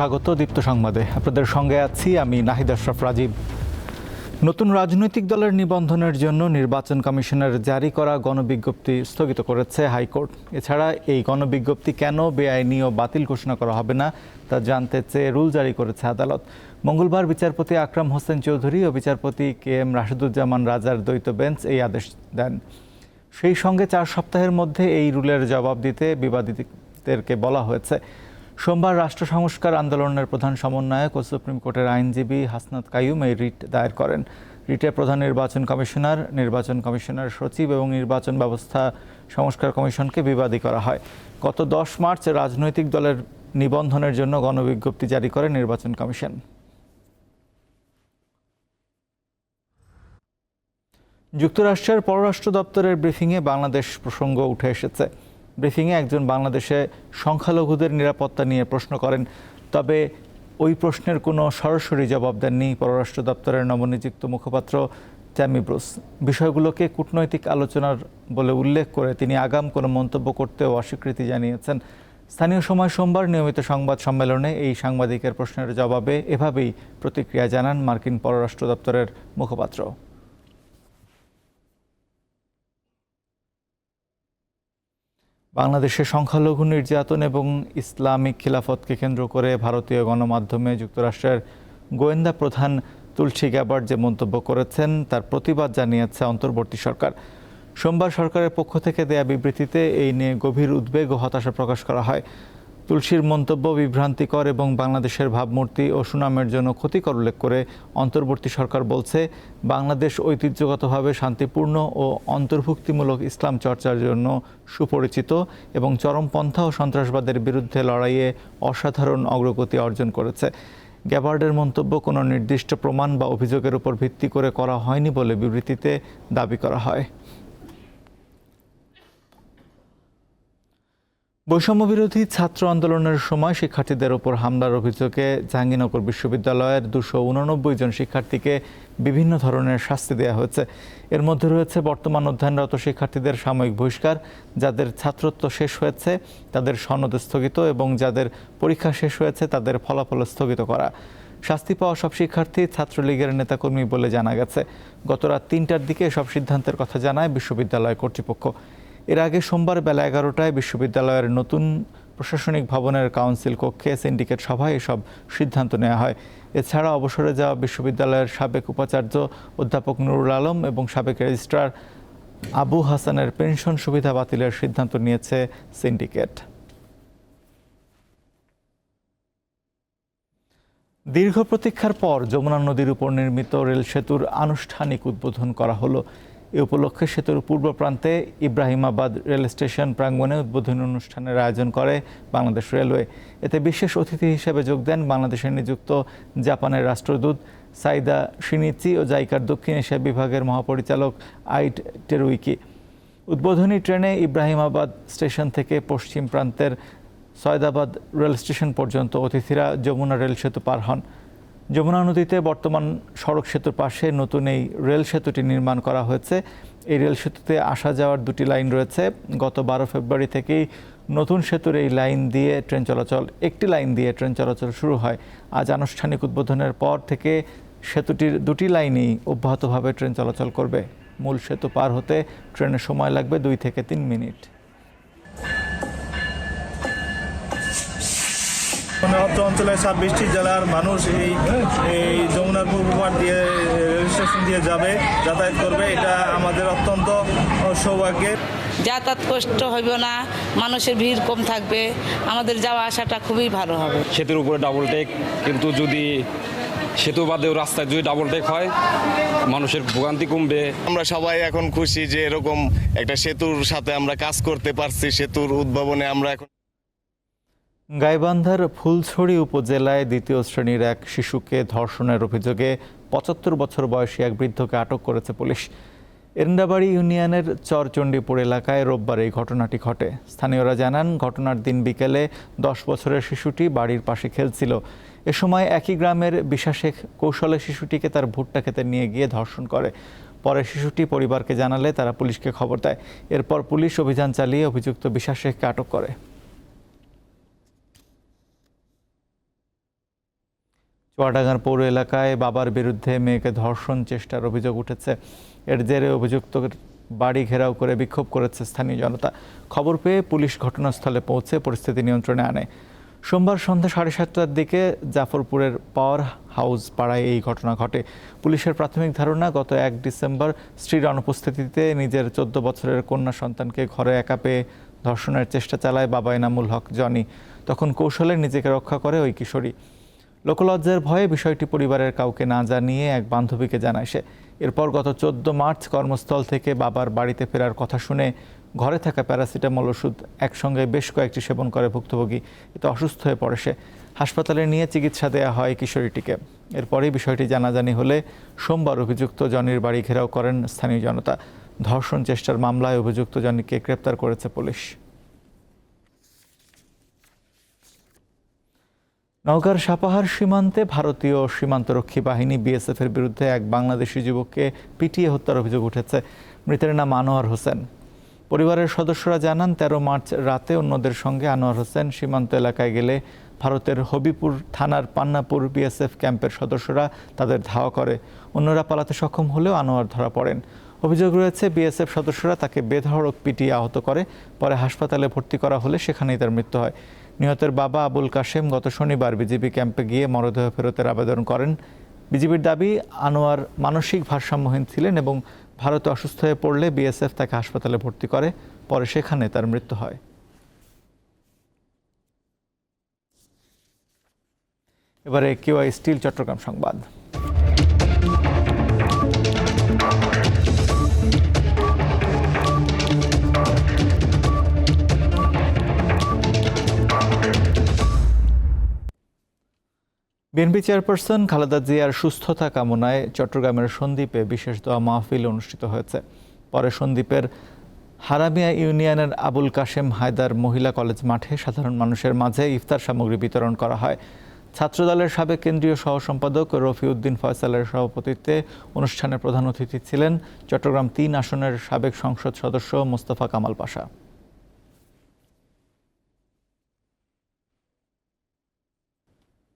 স্বাগত দীপ্ত সংবাদে। আপনাদের সঙ্গে আছি আমি নাহিদ আশরাফ রাজীব। নতুন রাজনৈতিক দলের নিবন্ধনের জন্য নির্বাচন কমিশনের জারি করা গণবিজ্ঞপ্তি স্থগিত করেছে হাইকোর্ট। এছাড়া এই গণবিজ্ঞপ্তি কেন বেআইনি ও বাতিল ঘোষণা করা হবে না, তা জানতে চেয়ে রুল জারি করেছে আদালত। মঙ্গলবার বিচারপতি আকরাম হোসেন চৌধুরী ও বিচারপতি কে এম রাশেদুজ্জামান রাজার দ্বৈত বেঞ্চ এই আদেশ দেন। সেই সঙ্গে চার সপ্তাহের মধ্যে এই রুলের জবাব দিতে বিবাদিতদেরকে বলা হয়েছে। সোমবার রাষ্ট্র সংস্কার আন্দোলনের প্রধান সমন্বয়ক ও সুপ্রিম কোর্টের আইনজীবী হাসনাত কাইয়ুম এই রিট দায়ের করেন। রিটে প্রধান নির্বাচন কমিশনার নির্বাচন কমিশনার সচিব এবং নির্বাচন ব্যবস্থা সংস্কার কমিশনকে বিবাদী করা হয়। গত দশ মার্চ রাজনৈতিক দলের নিবন্ধনের জন্য গণবিজ্ঞপ্তি জারি করে নির্বাচন কমিশন। যুক্তরাষ্ট্রের পররাষ্ট্র দপ্তরের ব্রিফিংয়ে বাংলাদেশ প্রসঙ্গ উঠে এসেছে। ব্রিফিংয়ে একজন বাংলাদেশে সংখ্যালঘুদের নিরাপত্তা নিয়ে প্রশ্ন করেন, তবে ওই প্রশ্নের কোনো সরাসরি জবাব দেননি পররাষ্ট্র দপ্তরের নবনিযুক্ত মুখপাত্র ট্যামি ব্রুস। বিষয়গুলোকে কূটনৈতিক আলোচনার বলে উল্লেখ করে তিনি আগাম কোনো মন্তব্য করতেও অস্বীকৃতি জানিয়েছেন। স্থানীয় সময় সোমবার নিয়মিত সংবাদ সম্মেলনে এই সাংবাদিকের প্রশ্নের জবাবে এভাবেই প্রতিক্রিয়া জানান মার্কিন পররাষ্ট্র দপ্তরের মুখপাত্র। বাংলাদেশে সংখ্যালঘু নির্যাতন এবং ইসলামিক খিলাফতকে কেন্দ্র করে ভারতীয় গণমাধ্যমে যুক্তরাষ্ট্রের গোয়েন্দা প্রধান তুলসী গ্যাবার্ড যে মন্তব্য করেছেন, তার প্রতিবাদ জানিয়েছে অন্তর্বর্তী সরকার। সোমবার সরকারের পক্ষ থেকে দেয়া বিবৃতিতে এই নিয়ে গভীর উদ্বেগ ও হতাশা প্রকাশ করা হয়। তুলসীর মন্তব্য বিভ্রান্তিকর এবং বাংলাদেশের ভাবমূর্তি ও সুনামের জন্য ক্ষতিকর উল্লেখ করে অন্তর্বর্তী সরকার বলছে, বাংলাদেশ ঐতিহ্যগতভাবে শান্তিপূর্ণ ও অন্তর্ভুক্তিমূলক ইসলাম চর্চার জন্য সুপরিচিত এবং চরমপন্থা ও সন্ত্রাসবাদের বিরুদ্ধে লড়াইয়ে অসাধারণ অগ্রগতি অর্জন করেছে। গ্যাবার্ডের মন্তব্য কোনো নির্দিষ্ট প্রমাণ বা অভিযোগের উপর ভিত্তি করে করা হয়নি বলে বিবৃতিতে দাবি করা হয়। বৈষম্য বিরোধী ছাত্র আন্দোলনের সময় শিক্ষার্থীদের ওপর হামলার অভিযোগে জাহাঙ্গীরনগর বিশ্ববিদ্যালয়ের দুশো উননব্বই জন শিক্ষার্থীকে বিভিন্ন ধরনের শাস্তি দেওয়া হয়েছে। এর মধ্যে রয়েছে বর্তমান অধ্যয়নরত শিক্ষার্থীদের সাময়িক বহিষ্কার, যাদের ছাত্রত্ব শেষ হয়েছে তাদের সনদ স্থগিত এবং যাদের পরীক্ষা শেষ হয়েছে তাদের ফলাফল স্থগিত করা। শাস্তি পাওয়া সব শিক্ষার্থী ছাত্রলীগের নেতাকর্মী বলে জানা গেছে। গত রাত তিনটার দিকে সব সিদ্ধান্তের কথা জানায় বিশ্ববিদ্যালয় কর্তৃপক্ষ। এর আগে সোমবার বেলা এগারোটায় বিশ্ববিদ্যালয়ের নতুন প্রশাসনিক ভবনের কাউন্সিল কক্ষে সিন্ডিকেট সভায় এসব সিদ্ধান্ত নেওয়া হয়। এছাড়া অবসরে যাওয়া বিশ্ববিদ্যালয়ের সাবেক উপাচার্য অধ্যাপক নুরুল আলম এবং সাবেক রেজিস্ট্রার আবু হাসানের পেনশন সুবিধা বাতিলের সিদ্ধান্ত নিয়েছে সিন্ডিকেট। দীর্ঘ প্রতীক্ষার পর যমুনা নদীর উপর নির্মিত রেল সেতুর আনুষ্ঠানিক উদ্বোধন করা হলো। এ উপলক্ষে সেতুর পূর্ব প্রান্তে ইব্রাহিমাবাদ রেল স্টেশন প্রাঙ্গণে উদ্বোধনী অনুষ্ঠানের আয়োজন করে বাংলাদেশ রেলওয়ে। এতে বিশেষ অতিথি হিসেবে যোগ দেন বাংলাদেশে নিযুক্ত জাপানের রাষ্ট্রদূত সাইদা শিনিচি ও জাইকার দক্ষিণ এশিয়া বিভাগের মহাপরিচালক আইট টেরুইকি। উদ্বোধনী ট্রেনে ইব্রাহিমাবাদ স্টেশন থেকে পশ্চিম প্রান্তের সয়দাবাদ রেল স্টেশন পর্যন্ত অতিথিরা যমুনা রেল সেতু পার হন। যমুনা নদীতে বর্তমান সড়ক সেতুর পাশে নতুন এই রেল সেতুটি নির্মাণ করা হয়েছে। এই রেল সেতুতে আসা যাওয়ার দুটি লাইন রয়েছে। গত বারো ফেব্রুয়ারি থেকেই নতুন সেতুর এই লাইন দিয়ে ট্রেন চলাচল, একটি লাইন দিয়ে ট্রেন চলাচল শুরু হয়। আজ আনুষ্ঠানিক উদ্বোধনের পর থেকে সেতুটির দুটি লাইনেই অব্যাহতভাবে ট্রেন চলাচল করবে। মূল সেতু পার হতে ট্রেনের সময় লাগবে দুই থেকে তিন মিনিট। অঞ্চলের ছাব্বিশটি জেলার মানুষ এই এই যমুনার পূর্ব পাড় দিয়ে রেল স্টেশন দিয়ে যাবে যাতায়াত করবে। এটা আমাদের অত্যন্ত সৌভাগ্যের। যাতায়াত কষ্ট হইব না মানুষের ভিড় কম থাকবে আমাদের যাওয়া আসাটা খুবই ভালো হবে। সেতুর উপরে ডাবল টেক কিন্তু যদি সেতু বাদেও রাস্তায় যদি ডাবল টেক হয় মানুষের ভোগান্তি কমবে। আমরা সবাই এখন খুশি যে এরকম একটা সেতুর সাথে আমরা কাজ করতে পারছি সেতুর উদ্ভাবনে আমরা এখন গাইবান্ধার ফুলছড়ি উপজেলায় দ্বিতীয় শ্রেণির এক শিশুকে ধর্ষণের অভিযোগে পঁচাত্তর বছর বয়সী এক বৃদ্ধকে আটক করেছে পুলিশ। এরন্ডাবাড়ি ইউনিয়নের চরচণ্ডীপুর এলাকায় রোববার এই ঘটনাটি ঘটে। স্থানীয়রা জানান, ঘটনার দিন বিকেলে দশ বছরের শিশুটি বাড়ির পাশে খেলছিল। এ সময় একই গ্রামের বিশা শেখ কৌশলে শিশুটিকে তার ভুট্টা খেতে নিয়ে গিয়ে ধর্ষণ করে। পরে শিশুটি পরিবারকে জানালে তারা পুলিশকে খবর দেয়। এরপর পুলিশ অভিযান চালিয়ে অভিযুক্ত বিশা শেখকে আটক করে। চুয়াডাঙ্গার পৌর এলাকায় বাবার বিরুদ্ধে মেয়েকে ধর্ষণ চেষ্টার অভিযোগ উঠেছে। এর জেরে অভিযুক্ত বাড়ি ঘেরাও করে বিক্ষোভ করেছে স্থানীয় জনতা। খবর পেয়ে পুলিশ ঘটনাস্থলে পৌঁছে পরিস্থিতি নিয়ন্ত্রণে আনে। সোমবার সন্ধ্যা সাড়ে সাতটার দিকে জাফরপুরের পাওয়ার হাউস পাড়ায় এই ঘটনা ঘটে। পুলিশের প্রাথমিক ধারণা, গত এক ডিসেম্বর স্ত্রীর অনুপস্থিতিতে নিজের চোদ্দ বছরের কন্যা সন্তানকে ঘরে একা পেয়ে ধর্ষণের চেষ্টা চালায় বাবা এনামুল হক, জনি। তখন কৌশলে নিজেকে রক্ষা করে ওই কিশোরী। লোকলজ্জার ভয়ে বিষয়টি পরিবারের কাউকে না জানিয়ে এক বান্ধবীকে জানায় সে। এরপর গত চোদ্দ মার্চ কর্মস্থল থেকে বাবার বাড়িতে ফেরার কথা শুনে ঘরে থাকা প্যারাসিটামল ওষুধ একসঙ্গে বেশ কয়েকটি সেবন করে ভুক্তভোগী। এতে অসুস্থ হয়ে পড়ে সে। হাসপাতালে নিয়ে চিকিৎসা দেওয়া হয় কিশোরীটিকে। এরপরেই বিষয়টি জানাজানি হলে সোমবার অভিযুক্ত জনির বাড়ি ঘেরাও করেন স্থানীয় জনতা। ধর্ষণ চেষ্টার মামলায় অভিযুক্ত জনিকে গ্রেপ্তার করেছে পুলিশ। নওগাঁর সাপাহার সীমান্তে ভারতীয় সীমান্তরক্ষী বাহিনী বিএসএফ এর বিরুদ্ধে এক বাংলাদেশি যুবককে পিটিয়ে হত্যার অভিযোগ উঠেছে। মৃতের নাম আনোয়ার হোসেন। পরিবারের সদস্যরা জানান, তেরো মার্চ রাতে অন্যদের সঙ্গে আনোয়ার হোসেন সীমান্ত এলাকায় গেলে ভারতের হবিপুর থানার পান্নাপুর বিএসএফ ক্যাম্পের সদস্যরা তাদের ধাওয়া করে। অন্যরা পালাতে সক্ষম হলেও আনোয়ার ধরা পড়েন। অভিযোগ রয়েছে, বিএসএফ সদস্যরা তাকে বেধড়ক পিটিয়ে আহত করে, পরে হাসপাতালে ভর্তি করা হলে সেখানেই তার মৃত্যু হয়। নিহতের বাবা আবুল কাশেম গত শনিবার বিজেপি ক্যাম্পে গিয়ে মরদেহ ফেরতের আবেদন করেন। বিজেপির দাবি, আনোয়ার মানসিক ভারসাম্যহীন ছিলেন এবং ভারতে অসুস্থ হয়ে পড়লে বিএসএফ তাকে হাসপাতালে ভর্তি করে, পরে সেখানে তার মৃত্যু হয়। এবারে কেওয়াই স্টিল, চট্টগ্রাম সংবাদ। বিএনপি চেয়ারপারসন খালেদা জিয়ার সুস্থতা কামনায় চট্টগ্রামের সন্দ্বীপে বিশেষ দোয়া মাহফিল অনুষ্ঠিত হয়েছে। পরে সন্দ্বীপের হারামিয়া ইউনিয়নের আবুল কাশেম হায়দার মহিলা কলেজ মাঠে সাধারণ মানুষের মাঝে ইফতার সামগ্রী বিতরণ করা হয়। ছাত্রদলের সাবেক কেন্দ্রীয় সহ সম্পাদক রফিউদ্দিন ফয়সালের সভাপতিত্বে অনুষ্ঠানে প্রধান অতিথি ছিলেন চট্টগ্রাম তিন আসনের সাবেক সংসদ সদস্য মোস্তফা কামাল পাশা।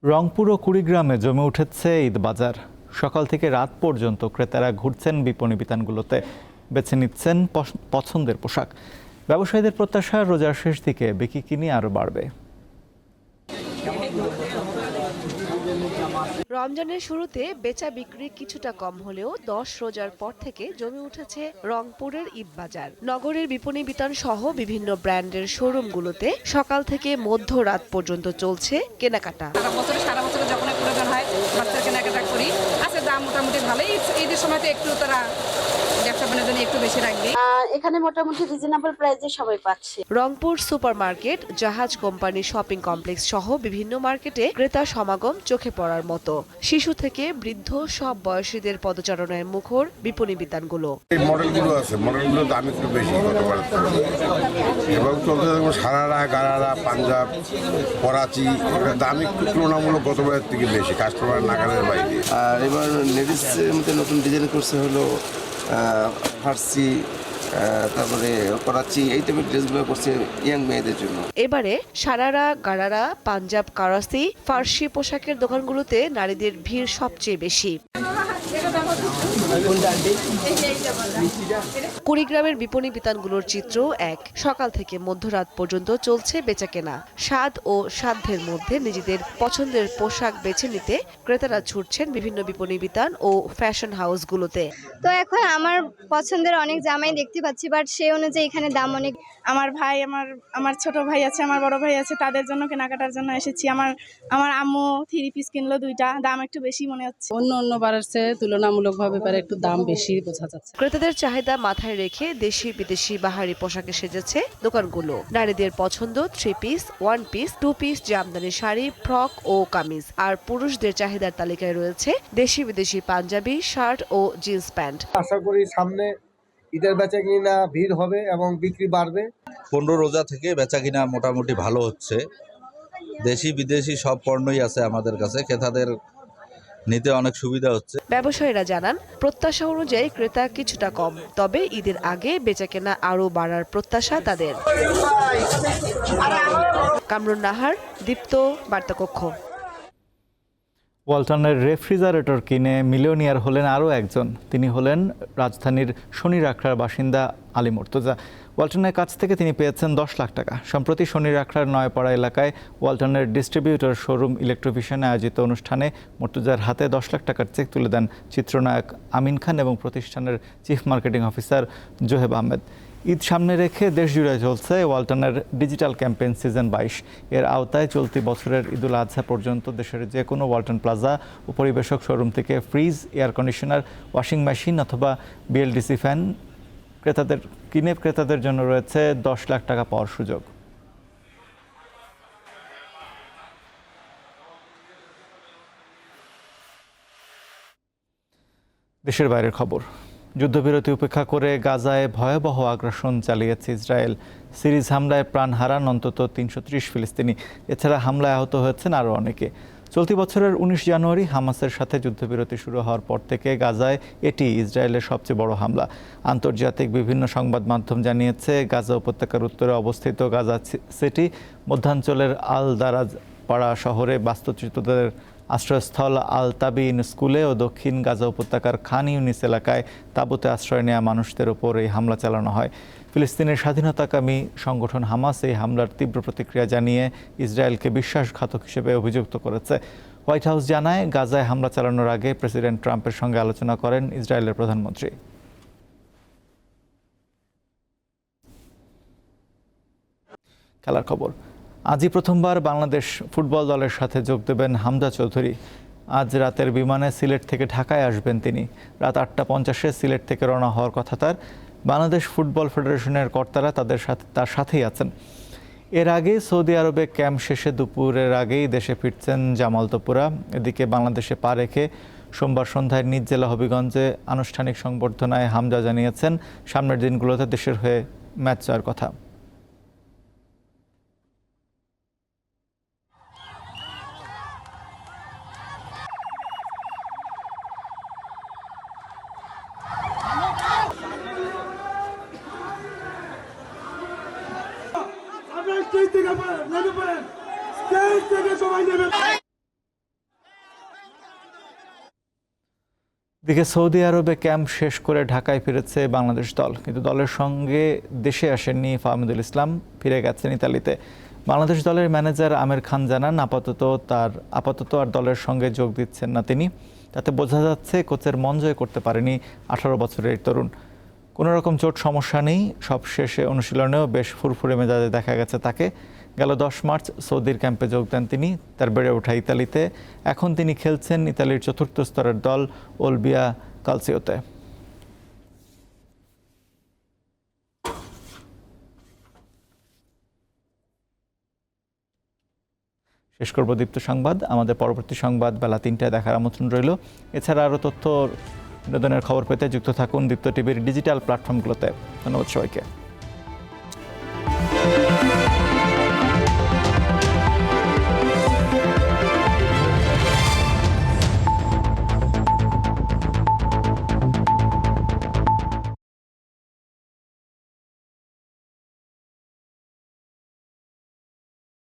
রংপুর ও কুড়িগ্রামে জমে উঠেছে ঈদ বাজার। সকাল থেকে রাত পর্যন্ত ক্রেতারা ঘুরছেন বিপণী বিতানগুলোতে, বেছে নিচ্ছেন পছ- পছন্দের পোশাক। ব্যবসায়ীদের প্রত্যাশা রোজার শেষ দিকে বিক্রি কিনি আরও বাড়বে। রমজানের শুরুতে বেচা বিক্রি কিছুটা কম হলেও দশ রোজার পর থেকে জমে উঠেছে রংপুরের ঈদ বাজার নগরের বিপণী বিতান সহ বিভিন্ন ব্র্যান্ডের শোরুমগুলোতে সকাল থেকে মধ্যরাত পর্যন্ত চলছে কেনাকাটা। সারা বছর, সারা বছরে যখন প্রয়োজন হয় বাচ্চার কেনাকাটা করি আছে দাম মোটামুটি ঈদের সময় তো একটু তারা ব্যবসা বাণিজ্য একটু বেশি রাখবে। এখানে মোটামুটি রিজনেবল প্রাইসে সবাই পাচ্ছে। রংপুর সুপারমার্কেট জাহাজ কোম্পানি শপিং কমপ্লেক্স সহ বিভিন্ন মার্কেটে ক্রেতা সমাগম চোখে পড়ার মতো। শিশু থেকে বৃদ্ধ সব বয়সীদের পদচারণায় মুখর বিপণী বিতানগুলো। এই মডেলগুলো আছে। মডেলগুলো দাম একটু বেশি গতবার এবং চলতে থাকবে সারারা গারারা পাঞ্জাব করাচি দাম একটু তুলনামূলক গতবারের থেকে বেশি কাস্টমার নাগালের বাইরে। আর এবার মধ্যে নতুন ডিজাইন করছে হলো ফার্সি তারপরে করাচি, এই টাইপের ড্রেসগুলো করছে ইয়াং মেয়েদের জন্য। এবারে সারারা, গারারা, পাঞ্জাব, কারাসি, ফার্সি পোশাকের দোকানগুলোতে নারীদের ভিড় সবচেয়ে বেশি। কুড়িগ্রামের বিপণী বিতানগুলোর চিত্র এক। সকাল থেকে মধ্যরাত পর্যন্ত চলছে বেচাকেনা। স্বাদ ও সাধ্যের মধ্যে নিজেদের পছন্দের পোশাক বেছে নিতে ক্রেতারা ছুটছেন বিভিন্ন বিপণী বিতান ও ফ্যাশন হাউসগুলোতে। তো এখন আমার পছন্দের অনেক জামাই দেখতে পাচ্ছি বাট সেই অনুযায়ী এখানে দাম অনেক। আমার ভাই আমার আমার ছোট ভাই আছে আমার বড় ভাই আছে তাদের জন্য কেনাকাটার জন্য এসেছি। আমার আমার আম্মু থ্রি পিস কিনলো দুইটা দাম একটু বেশি মনে হচ্ছে। অন্য অন্য বারের চেয়ে তুলনামূলকভাবে একটু দাম বেশি বোঝা যাচ্ছে। ক্রেতাদের চাহিদা মাথায় রেখে দেশি বিদেশি বাহারি পোশাকে সেজেছে দোকানগুলো। নারীদের পছন্দ three piece one piece two piece Jamdani sari frock ও কামিজ। আর পুরুষদের চাহিদার তালিকায় রয়েছে দেশি বিদেশি পাঞ্জাবি শার্ট ও জিন্স প্যান্ট। আশা করি সামনে ঈদের বেচা কিনা ভিড় হবে এবং বিক্রি বাড়বে। পনেরো রোজা থেকে বেচা কিনা মোটামুটি ভালো হচ্ছে। দেশি বিদেশি সব পণ্যই আছে আমাদের কাছে। ক্রেতাদের নিতে অনেক সুবিধা হচ্ছে। ব্যবসায়ীরা জানান প্রত্যাশা অনুযায়ী ক্রেতা কিছুটা কম তবে ঈদের আগে বেচাকেনা আরও বাড়ার প্রত্যাশা তাদের। কামরুন নাহার দীপ্ত বার্তাকক্ষ। ওয়ালটনের রেফ্রিজারেটর কিনে মিলিয়নিয়ার হলেন আরও একজন। তিনি হলেন রাজধানীর শনির আখড়ার বাসিন্দা আলী মর্তজা। ওয়ালটনের কাছ থেকে তিনি পেয়েছেন দশ লাখ টাকা। সম্প্রতি শনির আখড়ার নয়পাড়া এলাকায় ওয়ালটনের ডিস্ট্রিবিউটর শোরুম ইলেকট্রোভিশনে আয়োজিত অনুষ্ঠানে মর্তুজার হাতে দশ লাখ টাকার চেক তুলে দেন চিত্রনায়ক আমিন খান এবং প্রতিষ্ঠানের chief marketing officer Zoheb Ahmed. Eid সামনে রেখে দেশ জুড়ে চলছে ওয়ালটনের ডিজিটাল ক্যাম্পেইন সিজন বাইশ। এর আওতায় চলতি বছরের ঈদুল আজহা পর্যন্ত দেশের যে কোনো ওয়ালটন প্লাজা ও পরিবেশক শোরুম থেকে fridge, air conditioner, washing machine অথবা বিএলডিসি ফ্যান ক্রেতাদের, কিনে ক্রেতাদের জন্য রয়েছে দশ লাখ টাকা পাওয়ার সুযোগ। দেশের বাইরের খবর, যুদ্ধবিরতি উপেক্ষা করে গাজায় ভয়াবহ আগ্রাসন চালিয়েছে ইসরায়েল। সিরিজ হামলায় প্রাণ হারান অন্তত তিনশো ত্রিশ ফিলিস্তিনি। এছাড়া হামলায় আহত হয়েছেন আরও অনেকে। চলতি বছরের উনিশ জানুয়ারি হামাসের সাথে যুদ্ধবিরতি শুরু হওয়ার পর থেকে গাজায় এটি ইসরায়েলের সবচেয়ে বড় হামলা। আন্তর্জাতিক বিভিন্ন সংবাদ মাধ্যম জানিয়েছে, গাজা উপত্যকার উত্তরে অবস্থিত গাজা সিটি, মধ্যাঞ্চলের আল দারাজ পাড়া শহরে বাস্তুচ্যুতদের আশ্রয়স্থল আল তাবিন স্কুলে ও দক্ষিণ গাজা উপত্যকার খান ইউনিস এলাকায় তাঁবুতে আশ্রয় নেওয়া মানুষদের ওপর এই হামলা চালানো হয়। ফিলিস্তিনের স্বাধীনতাকামী সংগঠন হামাস এই হামলার তীব্র প্রতিক্রিয়া জানিয়ে ইসরায়েলকে বিশ্বাসঘাতক হিসেবে অভিযুক্ত করেছে। হোয়াইট হাউস জানায়, গাজায় হামলা চালানোর আগে প্রেসিডেন্ট ট্রাম্পের সঙ্গে আলোচনা করেন ইসরায়েলের প্রধানমন্ত্রী। খেলার খবর। আজই প্রথমবার বাংলাদেশ ফুটবল দলের সাথে যোগ দেবেন হামজা চৌধুরী। আজ রাতের বিমানে সিলেট থেকে ঢাকায় আসবেন তিনি। রাত আটটা পঞ্চাশে সিলেট থেকে রওনা হওয়ার কথা তার। বাংলাদেশ ফুটবল ফেডারেশনের কর্তারা তাদের সাথে, তার সাথেই আছেন। এর আগে সৌদি আরবে ক্যাম্প শেষে দুপুরের আগেই দেশে ফিরছেন জামাল তপুরা। এদিকে বাংলাদেশে পা রেখে সোমবার সন্ধ্যায় নিজ জেলা হবিগঞ্জে আনুষ্ঠানিক সংবর্ধনায় হামজা জানিয়েছেন। সামনের দিনগুলোতে দেশের হয়ে ম্যাচ যাওয়ার কথা। দিকে সৌদি আরবে ক্যাম্প শেষ করে ঢাকায় ফিরেছে বাংলাদেশ দল, কিন্তু দলের সঙ্গে দেশে আসেননি ফাহমিদুল ইসলাম, ফিরে গেছেন ইতালিতে। বাংলাদেশ দলের ম্যানেজার আমির খান জানান, আপাতত তার, আপাতত আর দলের সঙ্গে যোগ দিচ্ছেন না তিনি। তাতে বোঝা যাচ্ছে কোচের মন জয় করতে পারেনি আঠারো বছরের তরুণ। কোনো রকম চোট সমস্যা নেই। সব শেষে অনুশীলনেও বেশ ফুরফুরে মেজাজে দেখা গেছে তাকে। গেল দশ মার্চ, সৌদির ক্যাম্পে যোগ দেন তিনি। তার বেড়ে ওঠা ইতালিতে। এখন তিনি খেলছেন ইতালির চতুর্থ স্তরের দল ওলবিয়া কালসিওতে। শেষ করব দীপ্ত সংবাদ। আমাদের পরবর্তী সংবাদ বেলা তিনটায় দেখার আমন্ত্রণ রইল। এছাড়া আরও তথ্য বিনোদনের খবর পেতে যুক্ত থাকুন দীপ্ত টিভির ডিজিটাল প্ল্যাটফর্মগুলোতে। ধন্যবাদ সবাইকে।